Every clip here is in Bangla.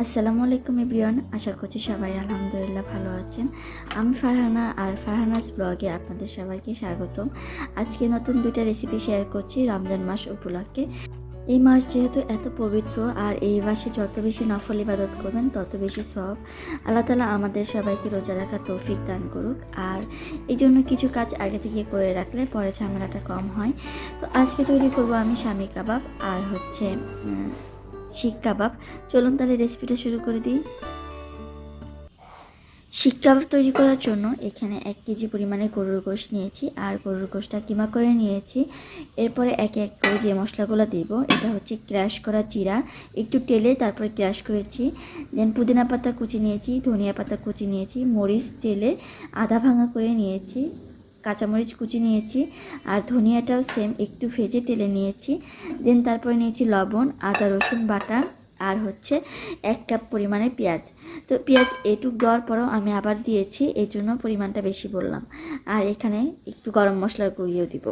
আসসালামু আলাইকুম এভরিওয়ান, আশা করছি সবাই আলহামদুলিল্লাহ ভালো আছেন। আমি ফারহানা আর ফারহানাস ব্লগে আপনাদের সবাইকে স্বাগতম। আজকে নতুন দুইটা রেসিপি শেয়ার করছি রমজান মাস উপলক্ষে। এই মাস যেহেতু এত পবিত্র আর এই মাসে যত বেশি নফল ইবাদত করবেন, তত বেশি সব আল্লাহ তালা আমাদের সবাইকে রোজা রাখা তৌফিক দান করুক। আর এই জন্য কিছু কাজ আগে থেকে করে রাখলে পরে ঝামেলাটা কম হয়। তো আজকে তৈরি করব আমি স্বামী কাবাব আর হচ্ছে শিক কাবাব। চলুন তাহলে রেসিপিটা শুরু করে দিই। শিক কাবাব তৈরি করার জন্য এখানে এক কেজি পরিমাণে গরুর গোশ নিয়েছি, আর গরুর গোশটা কিমা করে নিয়েছি। এরপরে একে এক করে যে মশলাগুলো দিব, এটা হচ্ছে ক্র্যাশ করা জিরা একটু তেলে তারপরে ক্র্যাশ করেছি। দেন পুদিনা পাতা কুচি নিয়েছি, ধনিয়া পাতা কুচি নিয়েছি, মরিচ, তেলে আধা ভাঙা করে নিয়েছি। কাঁচামরিচ কুচি নিয়েছি আর ধনিয়াটাও সেম একটু ভেজে টেলে নিয়েছি। দেন তারপরে নিয়েছি লবণ, আদা, রসুন বাটা আর হচ্ছে এক কাপ পরিমাণে পেঁয়াজ। তো পেঁয়াজ এটুক দেওয়ার পরেও আমি আবার দিয়েছি এই জন্য পরিমাণটা বেশি বললাম। আর এখানে একটু গরম মশলা গুঁড়িয়েও দিব।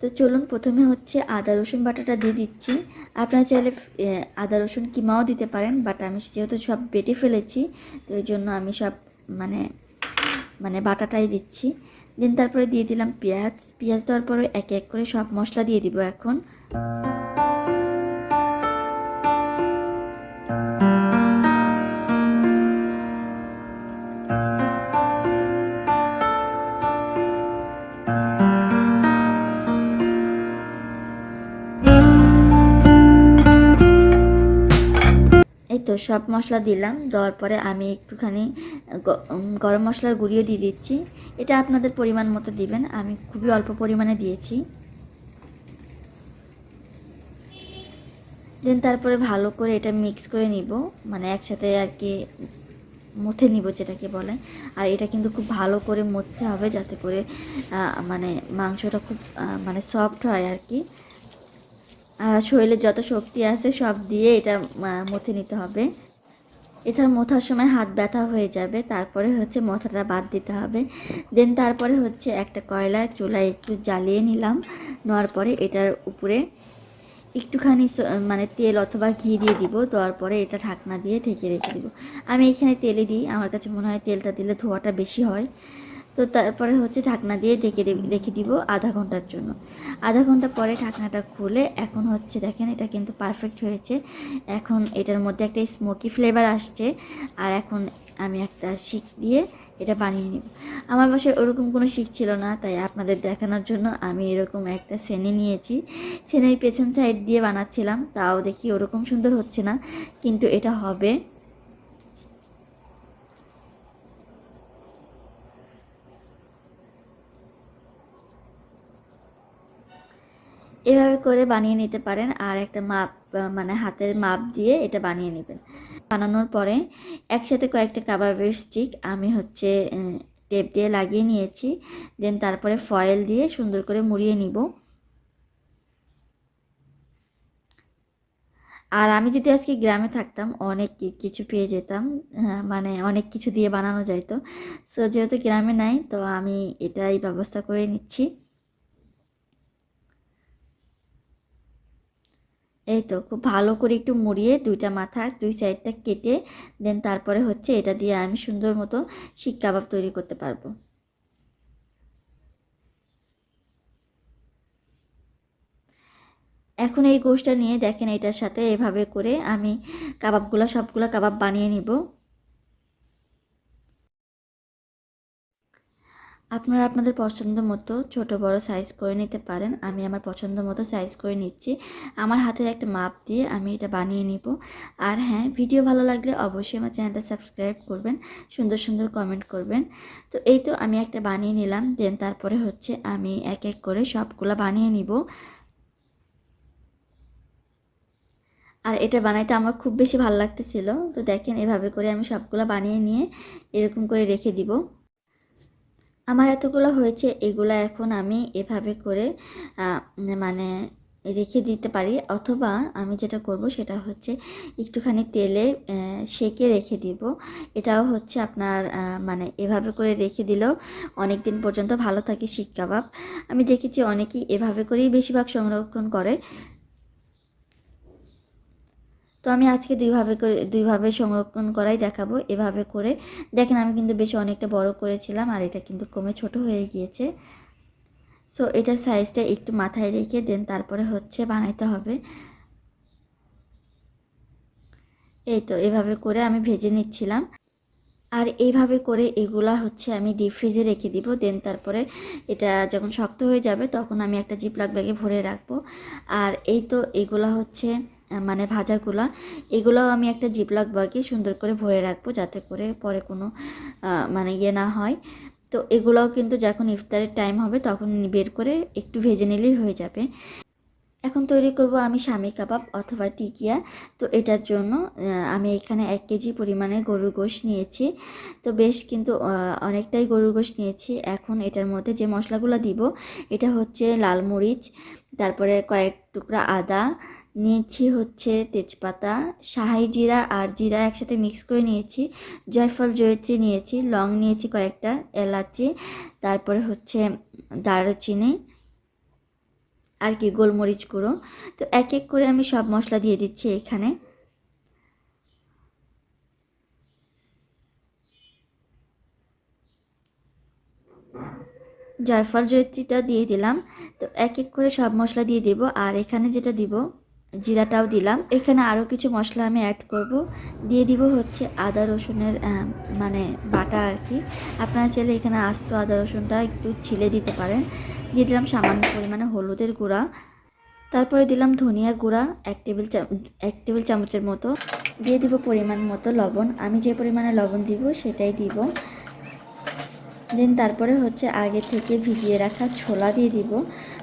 তো চলুন প্রথমে হচ্ছে আদা, রসুন বাটাটা দিয়ে দিচ্ছি। আপনারা চাইলে আদা, রসুন কিমাও দিতে পারেন বাট আমি যেহেতু সব বেটে ফেলেছি, তো এই জন্য আমি সব মানে মানে বাটাটাই দিচ্ছি। দেন তারপরে দিয়ে দিলাম পেঁয়াজ। পেঁয়াজ দেওয়ার পরে এক এক করে সব মশলা দিয়ে দিব এখন। সব মশলা দিলাম, দেওয়ার পরে আমি একটুখানি গরম মশলার গুঁড়িও দিয়ে দিচ্ছি। এটা আপনাদের পরিমাণ মতো দিবেন, আমি খুবই অল্প পরিমাণে দিয়েছি। দেন তারপরে ভালো করে এটা মিক্স করে নিব মানে একসাথে আর কি মথে নিব যেটাকে বলে। আর এটা কিন্তু খুব ভালো করে মথতে হবে যাতে করে মানে মাংসটা খুব মানে সফট হয় আর কি। শরীরে যত শক্তি আছে সব দিয়ে এটা মথে নিতে হবে। এটা মোথার সময় হাত ব্যথা হয়ে যাবে, তারপরে হচ্ছে মোথাটা বাদ দিতে হবে। দেন তারপরে হচ্ছে একটা কয়লা চুলায় একটু জ্বালিয়ে নিলাম, নেওয়ার পরে এটার উপরে একটুখানি মানে তেল অথবা ঘি দিয়ে দিব, দেওয়ার পরে এটা ঢাকনা দিয়ে ঢেকে রেখে দিব। আমি এখানে তেলে দিই, আমার কাছে মনে হয় তেলটা দিলে ধোয়াটা বেশি হয়। তো তারপরে হচ্ছে ঢাকনা দিয়ে ঢেকে রেখে দিব আধা ঘণ্টার জন্য। আধা ঘণ্টা পরে ঢাকনাটা খুলে এখন হচ্ছে দেখেন এটা কিন্তু পারফেক্ট হয়েছে। এখন এটার মধ্যে একটা স্মোকি ফ্লেভার আসছে। আর এখন আমি একটা শিক দিয়ে এটা বানিয়ে নিব। আমার বাসায় ওরকম কোনো শিক ছিল না, তাই আপনাদের দেখানোর জন্য আমি এরকম একটা সেনে নিয়েছি। সেনের পেছন সাইড দিয়ে বানাচ্ছিলাম, তাও দেখি ওরকম সুন্দর হচ্ছে না, কিন্তু এটা হবে। এভাবে করে বানিয়ে নিতে পারেন আর একটা মাপ মানে হাতের মাপ দিয়ে এটা বানিয়ে নেবেন। বানানোর পরে একসাথে কয়েকটা কাবাবের স্টিক আমি হচ্ছে টেপ দিয়ে লাগিয়ে নিয়েছি। দেন তারপরে ফয়েল দিয়ে সুন্দর করে মুড়িয়ে নিব। আর আমি যদি আজকে গ্রামে থাকতাম, অনেক কিছু পেয়ে যেতাম মানে অনেক কিছু দিয়ে বানানো যাইতো। সো যেহেতু গ্রামে নাই, তো আমি এটাই ব্যবস্থা করে নিচ্ছি। এই তো, খুব ভালো করে একটু মুড়িয়ে দুইটা মাথা দুই সাইডটা কেটে দেন তারপরে হচ্ছে এটা দিয়ে আমি সুন্দর মতো শিক কাবাব তৈরি করতে পারব। এখন এই গোষ্ঠটা নিয়ে দেখেন এটার সাথে এভাবে করে আমি কাবাবগুলো সবগুলো কাবাব বানিয়ে নিব। আপনারা আপনাদের পছন্দ মতো ছোট, বড় সাইজ করে নিতে পারেন। আমি আমার পছন্দ মতো সাইজ করে নিচ্ছি। আমার হাতের একটা মাপ দিয়ে আমি এটা বানিয়ে নিব। আর হ্যাঁ ভিডিও ভালো লাগলে অবশ্যই আমার চ্যানেলটা সাবস্ক্রাইব করবেন, সুন্দর সুন্দর কমেন্ট করবেন। তো এই তো আমি একটা বানিয়ে নিলাম দেন তারপরে হচ্ছে আমি এক এক করে সবগুলো বানিয়ে নিব। আর এটা বানাইতে আমার খুব বেশি ভালো লাগতেছিল। তো দেখেন এভাবে করে আমি সবগুলো বানিয়ে নিয়ে এরকম করে রেখে দিব। আমার এতগুলো হয়েছে, এগুলো এখন আমি এভাবে করে মানে রেখে দিতে পারি। অথবা আমি যেটা করব সেটা হচ্ছে একটুখানি তেলে সেকে রেখে দিব। এটাও হচ্ছে আপনার মানে এভাবে করে রেখে দিলেও অনেক দিন পর্যন্ত ভালো থাকে শিক কাবাব আমি দেখেছি অনেকেই এভাবে করেই বেশিরভাগ সংরক্ষণ করে। তো আমি আজকে দুইভাবে করে, দুইভাবে সংরক্ষণ করাই দেখাবো। এভাবে করে দেখেন আমি কিন্তু বেশ অনেকটা বড় করেছিলাম আর এটা কিন্তু কমে ছোট হয়ে গিয়েছে। সো এটার সাইজটা একটু মাথায় রেখে দেন, তারপরে হচ্ছে বানাইতে হবে। এই তো, এভাবে করে আমি ভেজে নিচ্ছিলাম। আর এইভাবে করে এগুলা হচ্ছে আমি ডিপ ফ্রিজে রেখে দিব, দেন তারপরে এটা যখন শক্ত হয়ে যাবে তখন আমি একটা জিপলাক ব্যাগে ভরে রাখব। আর এই তো, এগুলা হচ্ছে মানে ভাজাগুলা, এগুলোও আমি একটা জিপলাক ব্যাগে সুন্দর করে ভরে রাখব যাতে করে পরে কোনো মানে ইয়ে না হয়। তো এগুলোও কিন্তু যখন ইফতারের টাইম হবে তখন বের করে একটু ভেজে নিলেই হয়ে যাবে। এখন তৈরি করব আমি স্বামী কাবাব অথবা টিকিয়া। তো এটার জন্য আমি এখানে এক কেজি পরিমাণে গরুর গোশ নিয়েছি। তো বেশ কিন্তু অনেকটাই গরুর গোশ নিয়েছি। এখন এটার মধ্যে যে মশলাগুলো দিব, এটা হচ্ছে লাল মরিচ, তারপরে কয়েক টুকরা আদা নিয়েছি হচ্ছে তেজপাতা, শাহি জিরা, আর জিরা একসাথে মিক্স করে নিয়েছি। জয়ফল, জয়ত্রী নিয়েছি, লং নিয়েছি কয়েকটা, এলাচি, তারপরে হচ্ছে দারুচিনি, আর কি গোলমরিচ গুঁড়ো। তো এক এক করে আমি সব মশলা দিয়ে দিচ্ছি এখানে। জয়ফল, জয়ত্রীটা দিয়ে দিলাম। তো এক এক করে সব মশলা দিয়ে দেব, আর এখানে যেটা দিব জিরাটাও দিলাম। এখানে আরও কিছু মশলা আমি অ্যাড করব। দিয়ে দিব হচ্ছে আদা রসুনের মানে বাটা আর কি। আপনারা চাইলে এখানে আস্ত আদা রসুনটা একটু ছিলে দিতে পারেন। দিয়ে দিলাম সামান্য পরিমাণে হলুদের গুঁড়া। তারপরে দিলাম ধনিয়া গুঁড়া, এক টেবিল এক টেবিল চামচের মতো। দিয়ে দিব পরিমাণ মতো লবণ। আমি যে পরিমাণে লবণ দিব সেটাই দিব। দেন তারপরে হচ্ছে আগে থেকে ভিজিয়ে রাখা ছোলা দিয়ে দিব।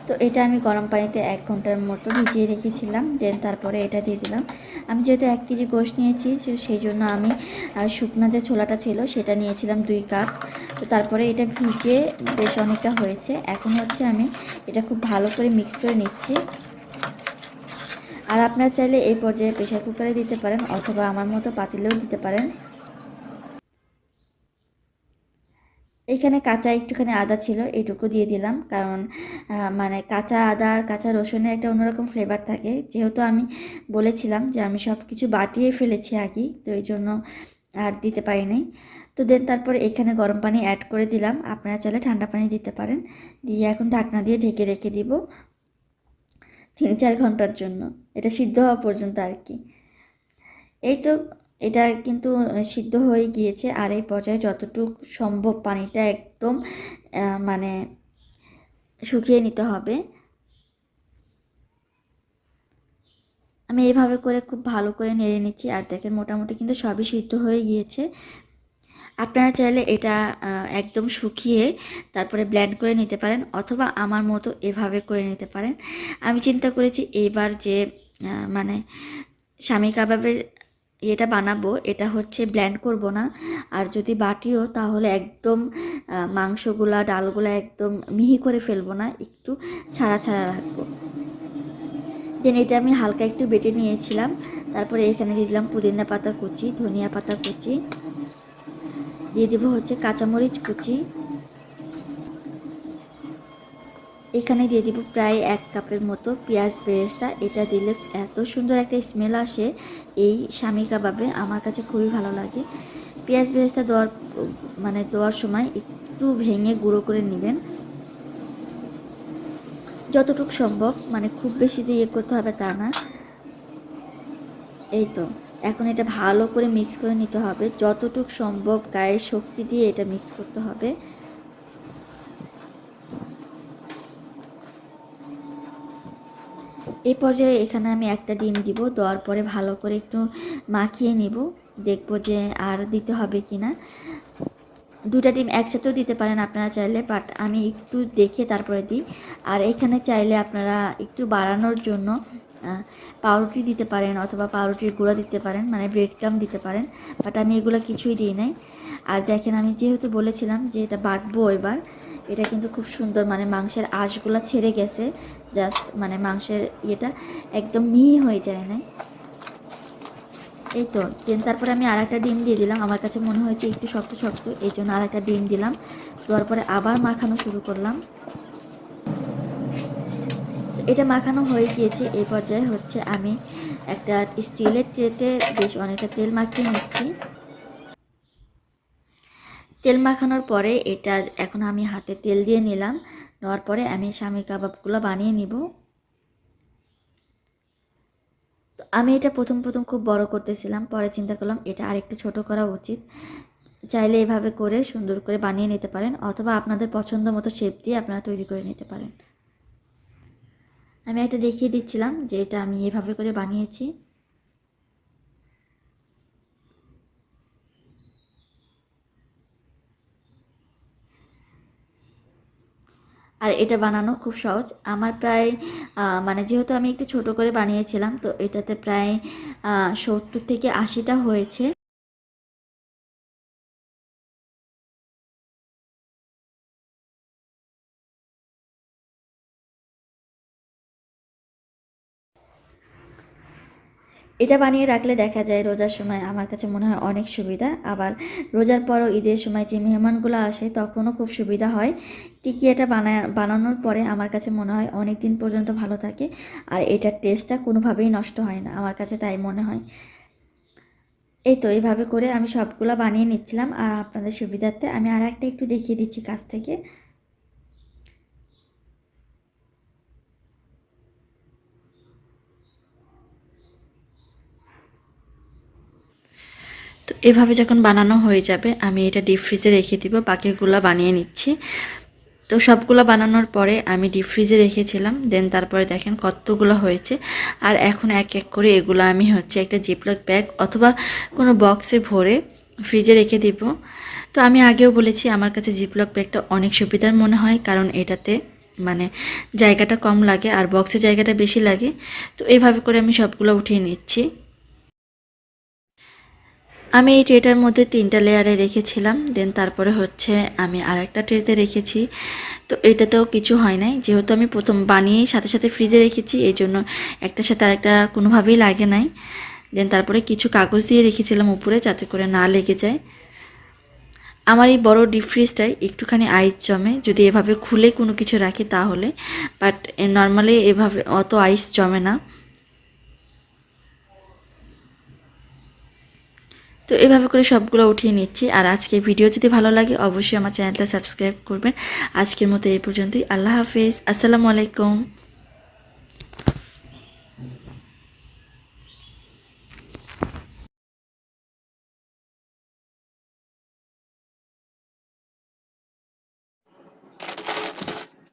তো এটা আমি গরম পানিতে এক ঘণ্টার মতো ভিজিয়ে রেখেছিলাম, দেন তারপরে এটা দিয়ে দিলাম। আমি যেহেতু এক কেজি গোশ নিয়েছি সেই জন্য আমি শুকনো যে ছোলাটা ছিল সেটা নিয়েছিলাম দুই কাপ। তো তারপরে এটা ভিজে বেশ অনেকটা হয়েছে। এখন হচ্ছে আমি এটা খুব ভালো করে মিক্স করে নিচ্ছি। আর আপনারা চাইলে এই পর্যায়ে প্রেশার কুকারে দিতে পারেন অথবা আমার মতো পাতিলেও দিতে পারেন। এখানে কাঁচা একটুখানি আদা ছিল এইটুকু দিয়ে দিলাম। কারণ মানে কাঁচা আদা, কাঁচা রসুনের একটা অন্যরকম ফ্লেভার থাকে। যেহেতু আমি বলেছিলাম যে আমি সব কিছু বাটিয়ে ফেলেছি আগেই তো এই জন্য আর দিতে পারিনি। তো দেন তারপর এখানে গরম পানি অ্যাড করে দিলাম। আপনারা চাইলে ঠান্ডা পানি দিতে পারেন। দিয়ে এখন ঢাকনা দিয়ে ঢেকে রেখে দিব তিন চার ঘণ্টার জন্য। এটা সিদ্ধ হওয়া পর্যন্ত আর কি। এই তো এটা কিন্তু সিদ্ধ হয়ে গিয়েছে। আর এই পর্যায়ে যতটুকু সম্ভব পানিটা একদম মানে শুকিয়ে নিতে হবে। আমি এইভাবে করে খুব ভালো করে নেড়ে নিচ্ছি। আর দেখেন মোটামুটি কিন্তু সবই সিদ্ধ হয়ে গিয়েছে। আপনারা চাইলে এটা একদম শুকিয়ে তারপরে ব্ল্যান্ড করে নিতে পারেন অথবা আমার মতো এভাবে করে নিতে পারেন। আমি চিন্তা করেছি এইবার যে মানে স্বামী কাবাবের ইয়েটা বানাবো, এটা হচ্ছে ব্ল্যান্ড করব না। আর যদি বাটিও, তাহলে একদম মাংসগুলা, ডালগুলা একদম মিহি করে ফেলব না, একটু ছাড়া ছাড়া রাখব। দেন এটা আমি হালকা একটু বেটে নিয়েছিলাম। তারপরে এখানে দিয়ে দিলাম পুদিনা পাতা কুচি, ধনিয়া পাতা কুচি। দিয়ে দেবো হচ্ছে কাঁচামরিচ কুচি। এখানে দিয়ে দিব প্রায় এক কাপের মতো পেঁয়াজ বেরেস্তা। এটা দিলে এত সুন্দর একটা স্মেল আসে। এই স্বামী কাবাবে আমার কাছে খুবই ভালো লাগে। পেঁয়াজ বেরেস্তা দেওয়ার মানে দেওয়ার সময় একটু ভেঙে গুঁড়ো করে নেবেন। যতটুকু সম্ভব মানে খুব বেশি যে ইয়ে করতে হবে তা না। এই তো, এখন এটা ভালো করে মিক্স করে নিতে হবে। যতটুকু সম্ভব গায়ের শক্তি দিয়ে এটা মিক্স করতে হবে। এই পর্যায়ে এখানে আমি একটা ডিম দিব, দেওয়ার পরে ভালো করে একটু মাখিয়ে নিব, দেখব যে আর দিতে হবে কি না দুটা ডিম একসাথেও দিতে পারেন আপনারা চাইলে বাট আমি একটু দেখে তারপরে দিই। আর এখানে চাইলে আপনারা একটু বাড়ানোর জন্য পাউরুটি দিতে পারেন অথবা পাউরুটির গুঁড়া দিতে পারেন মানে ব্রেড কাম দিতে পারেন বাট আমি এগুলো কিছুই দিই নাই। আর দেখেন আমি যেহেতু বলেছিলাম যে এটা বাটবো এবার, এটা কিন্তু খুব সুন্দর মানে মাংসের আঁশগুলো ছেড়ে গেছে জাস্ট মানে মাংসের ইয়েটা একদম মিহি হয়ে যায় না। এই তো দেন তারপরে আমি আর একটা ডিম দিয়ে দিলাম। আমার কাছে মনে হয়েছে একটু শক্ত শক্ত, এই জন্য আর একটা ডিম দিলাম। দেওয়ার পরে আবার মাখানো শুরু করলাম। এটা মাখানো হয়ে গিয়েছে, এই পর্যায়ে হচ্ছে আমি একটা স্টিলের ট্রেতে বেশ অনেকটা তেল মাখিয়ে নিচ্ছি। তেল মাখানোর পরে এটা এখন আমি হাতে তেল দিয়ে নিলাম। নেওয়ার পরে আমি স্বামী কাবাবগুলো বানিয়ে নিব। তো আমি এটা প্রথম প্রথম খুব বড় করতেছিলাম, পরে চিন্তা করলাম এটা আরেকটু ছোট করা উচিত। চাইলে এভাবে করে সুন্দর করে বানিয়ে নিতে পারেন, অথবা আপনাদের পছন্দ মতো শেপ দিয়ে আপনারা তৈরি করে নিতে পারেন। আমি একটা দেখিয়ে দিচ্ছিলাম যে এটা আমি এভাবে করে বানিয়েছি। আর এটা বানানো খুব সহজ। আমার প্রায় মানে যেহেতু আমি একটু ছোট করে বানিয়েছিলাম, তো এটাতে প্রায় সত্তর থেকে আশিটা হয়েছে। এটা বানিয়ে রাখলে দেখা যায় রোজার সময় আমার কাছে মনে হয় অনেক সুবিধা। আবার রোজার পরও ঈদের সময় যে মেহমানগুলো আসে তখনও খুব সুবিধা হয়। টিকিয়াটা বানা বানানোর পরে আমার কাছে মনে হয় অনেক দিন পর্যন্ত ভালো থাকে আর এটার টেস্টটা কোনোভাবেই নষ্ট হয় না। আমার কাছে তাই মনে হয়। এই তো, এইভাবে করে আমি সবগুলো বানিয়ে নিচ্ছিলাম। আর আপনাদের সুবিধার্থে আমি আর একটা একটু দেখিয়ে দিচ্ছি কাছ থেকে। তো এভাবে যখন বানানো হয়ে যাবে, আমি এটা ডিপ ফ্রিজে রেখে দিব, বাকিগুলো বানিয়ে নিচ্ছি। তো সবগুলো বানানোর পরে আমি ডিপ ফ্রিজে রেখেছিলাম দেন তারপরে দেখেন কতগুলো হয়েছে। আর এখন এক এক করে এগুলো আমি হচ্ছে একটা জিপলক ব্যাগ অথবা কোনো বক্সে ভরে ফ্রিজে রেখে দিব। তো আমি আগেও বলেছি, আমার কাছে জিপলক ব্যাগটা অনেক সুবিধার মনে হয়, কারণ এটাতে মানে জায়গাটা কম লাগে আর বক্সের জায়গাটা বেশি লাগে। তো এইভাবে করে আমি সবগুলো উঠিয়ে নিচ্ছি। আমি এই ট্রেটার মধ্যে তিনটা লেয়ারে রেখেছিলাম দেন তারপরে হচ্ছে আমি আর একটা ট্রেতে রেখেছি। তো এটাতেও কিছু হয় নাই, যেহেতু আমি প্রথম বানিয়েই সাথে সাথে ফ্রিজে রেখেছি, এই জন্য একটার সাথে আরেকটা কোনোভাবেই লাগে নাই। দেন তারপরে কিছু কাগজ দিয়ে রেখেছিলাম উপরে যাতে করে না লেগে যায়। আমার এই বড় ডিপ ফ্রিজটায় একটুখানি আইস জমে, যদি এভাবে খুলে কোনো কিছু রাখি তাহলে বাট নর্মালি এভাবে অত আইস জমে না। তো এভাবে করে সবগুলো উঠিয়ে নিচ্ছি। আর আজকের ভিডিও যদি ভালো লাগে, অবশ্যই আমার চ্যানেলটা সাবস্ক্রাইব করবেন। আজকের মতো এই পর্যন্তই। আল্লাহ হাফিজ। আসসালামু আলাইকুম।